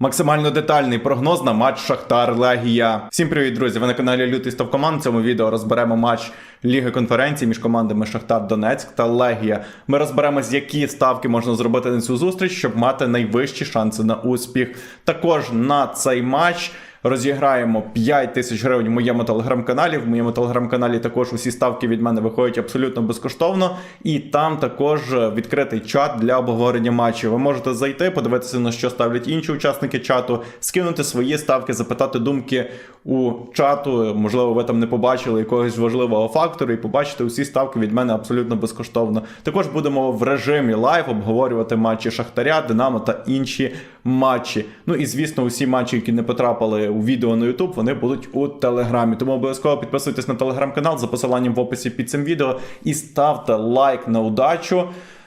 Максимально детальний прогноз на матч Шахтар Легія. Всім привіт, друзі! Ви на каналі Лютий Став Команд. В цьому відео розберемо матч Ліги конференції між командами Шахтар Донецьк та Легія. Ми розберемось, які ставки можна зробити на цю зустріч, щоб мати найвищі шанси на успіх. Також на цей матч. Розіграємо 5 тисяч гривень в моєму телеграм-каналі. В моєму телеграм-каналі також усі ставки від мене виходять абсолютно безкоштовно. І там також відкритий чат для обговорення матчів. Ви можете зайти, подивитися на що ставлять інші учасники чату, скинути свої ставки, запитати думки у чату. Можливо, ви там не побачили якогось важливого фактору, і побачите усі ставки від мене абсолютно безкоштовно. Також будемо в режимі лайв обговорювати матчі Шахтаря, Динамо та інші матчі. Ну і звісно, усі матчі, які не потрапили у відео на YouTube, вони будуть у телеграмі. Тому обов'язково підписуйтесь на телеграм-канал за посиланням в описі під цим відео і ставте лайк на удачу.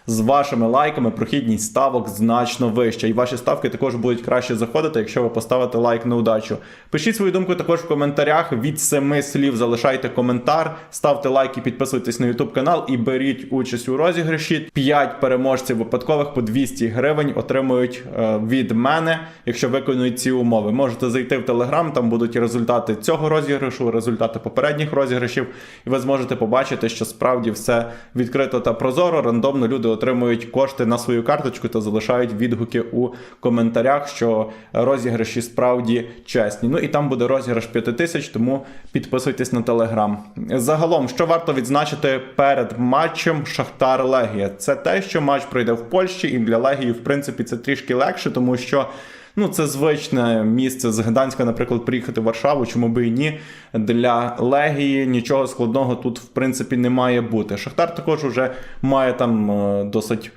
З вашими лайками прохідність ставок значно вища. І ваші ставки також будуть краще заходити, якщо ви поставите лайк на удачу. Пишіть свою думку також в коментарях. Від семи слів залишайте коментар, ставте лайк і підписуйтесь на YouTube канал і беріть участь у розіграші. 5 переможців випадкових по 200 гривень отримують е, від мене, якщо виконують ці умови. Можете зайти в Телеграм, там будуть результати цього розіграшу, результати попередніх розіграшів, і ви зможете побачити, що справді все відкрито та прозоро. Рандомно люди отримують кошти на свою карточку та залишають відгуки у коментарях, що розіграші справді чесні. Ну і там буде розіграш 5 тисяч, тому підписуйтесь на телеграм. Загалом, що варто відзначити перед матчем Шахтар Легія, це те, що матч пройде в Польщі, і для Легії, в принципі, це трішки легше, тому що. Ну, це звичне місце з Гданська, наприклад, приїхати в Варшаву, чому би і ні. Для Легії нічого складного тут, в принципі, не має бути. Шахтар також вже має там е, досить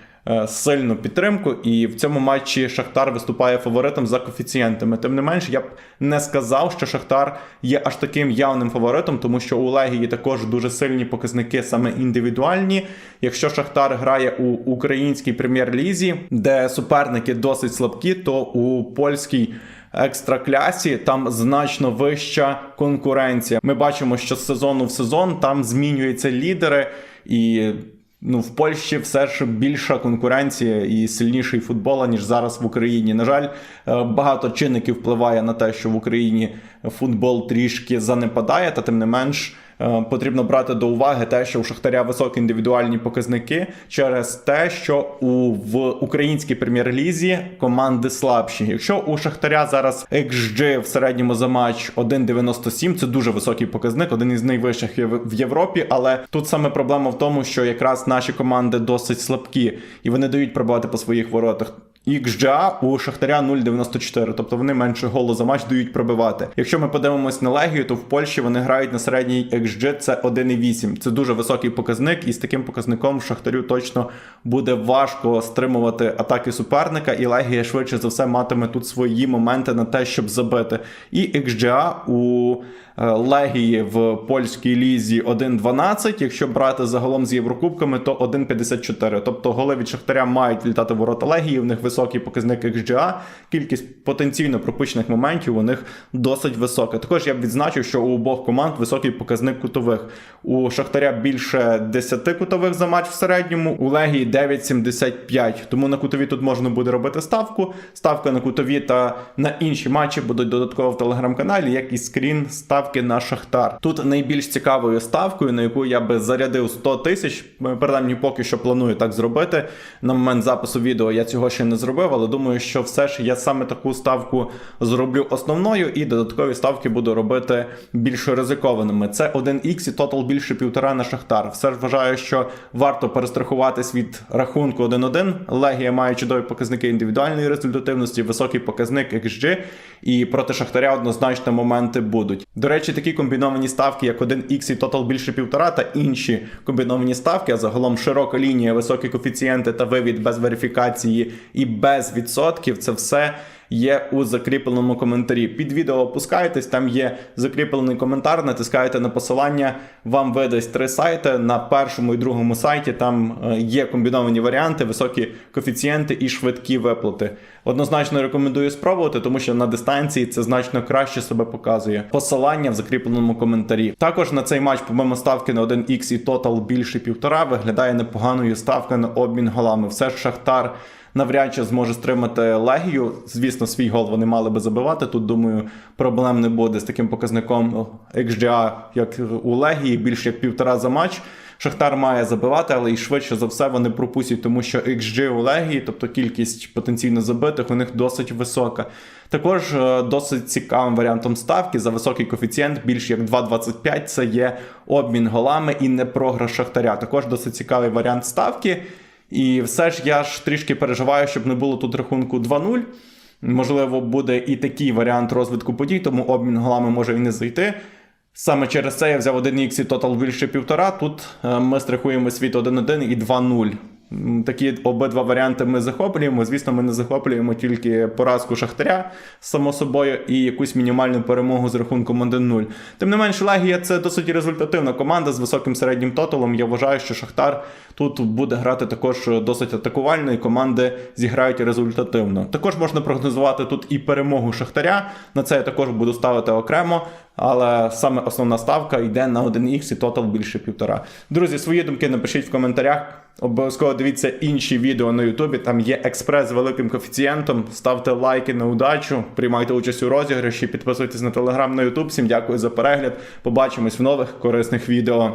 сильну підтримку, і в цьому матчі Шахтар виступає фаворитом за коефіцієнтами. Тим не менш, я б не сказав, що Шахтар є аж таким явним фаворитом, тому що у Легії також дуже сильні показники саме індивідуальні. Якщо Шахтар грає у українській прем'єр-лізі, де суперники досить слабкі, то у польській. Екстраклясі там значно вища конкуренція. Ми бачимо, що з сезону в сезон там змінюються лідери, і ну в Польщі все ж більша конкуренція і сильніший футбол, ніж зараз в Україні. На жаль, е, багато чинників впливає на те, що в Україні футбол трішки занепадає, та тим не менш. Е, Потрібно брати до уваги те, що у Шахтаря високі індивідуальні показники через те, що у в українській прем'єр-лізі команди слабші. Якщо у Шахтаря зараз XG в середньому за матч 1,97, це дуже високий показник, один із найвищих в Європі. Але тут саме проблема в тому, що якраз наші команди досить слабкі і вони дають пробувати по своїх воротах. XGA у Шахтаря 0,94, тобто вони менше голу за матч дають пробивати. Якщо ми подивимось на Легію, то в Польщі вони грають на середній XG це 1,8. Це дуже високий показник, і з таким показником Шахтарю точно буде важко стримувати атаки суперника, і Легія швидше за все матиме тут свої моменти на те, щоб забити. І XGA у е, Легії в польській лізі 1,12. Якщо брати загалом з Єврокубками, то 1,54. Тобто голи від Шахтаря мають літати ворота Легії. В них високий показник XGA. Кількість потенційно пропущених моментів у них досить висока. Також я б відзначив, що у обох команд високий показник кутових. У Шахтаря більше 10 кутових за матч в середньому, у Легії 9,75. Тому на кутові тут можна буде робити ставку. Ставка на кутові та на інші матчі будуть додатково в телеграм-каналі, як і скрін ставки на Шахтар. Тут найбільш цікавою ставкою, на яку я би зарядив 100 тисяч, принаймні поки що планую так зробити. На момент запису відео я цього ще не зробив, але думаю, що все ж я саме таку ставку зроблю основною, і додаткові ставки буду робити більш ризикованими. Це 1х і тотал більше півтора на Шахтар. Все ж вважаю, що варто перестрахуватись від рахунку 1-1. Легія має чудові показники індивідуальної результативності, високий показник XG, і проти Шахтаря однозначно моменти будуть. До речі, такі комбіновані ставки, як 1х і тотал більше півтора, та інші комбіновані ставки, а загалом широка лінія, високі коефіцієнти та вивід без верифікації і без відсотків. Це все є у закріпленому коментарі. Під відео опускаєтесь, там є закріплений коментар, натискаєте на посилання, вам видасть три сайти. На першому і другому сайті там е, є комбіновані варіанти, високі коефіцієнти і швидкі виплати. Однозначно рекомендую спробувати, тому що на дистанції це значно краще себе показує. Посилання в закріпленому коментарі. Також на цей матч, помимо ставки на 1х і тотал більше півтора, виглядає непоганою ставка на обмін голами. Все ж Шахтар навряд чи зможе стримати Легію. Звісно, свій гол вони мали би забивати. Тут думаю, проблем не буде з таким показником XGA, як у Легії, більше як півтора за матч. Шахтар має забивати, але і швидше за все вони пропустять, тому що XG у Легії, тобто кількість потенційно забитих, у них досить висока. Також е, досить цікавим варіантом ставки за високий коефіцієнт, більш як 2,25 це є обмін голами і не програш Шахтаря. Також досить цікавий варіант ставки. І все ж я ж трішки переживаю, щоб не було тут рахунку 2-0. Можливо, буде і такий варіант розвитку подій, тому обмін голами може і не зайти. Саме через це я взяв 1х і тотал більше півтора. Тут е, ми страхуємо світ 1-1 і 2-0. Такі обидва варіанти ми захоплюємо. Звісно, ми не захоплюємо тільки поразку Шахтаря, само собою, і якусь мінімальну перемогу з рахунком 1-0. Тим не менш, Легія це досить результативна команда з високим середнім тоталом. Я вважаю, що Шахтар тут буде грати також досить атакувально, і команди зіграють результативно. Також можна прогнозувати тут і перемогу Шахтаря. На це я також буду ставити окремо. Але саме основна ставка йде на 1х і тотал більше півтора. Друзі, свої думки напишіть в коментарях. Обов'язково дивіться інші відео на Ютубі. Там є експрес з великим коефіцієнтом. Ставте лайки на удачу, приймайте участь у розіграші, підписуйтесь на телеграм на Ютуб. Всім дякую за перегляд. Побачимось в нових корисних відео.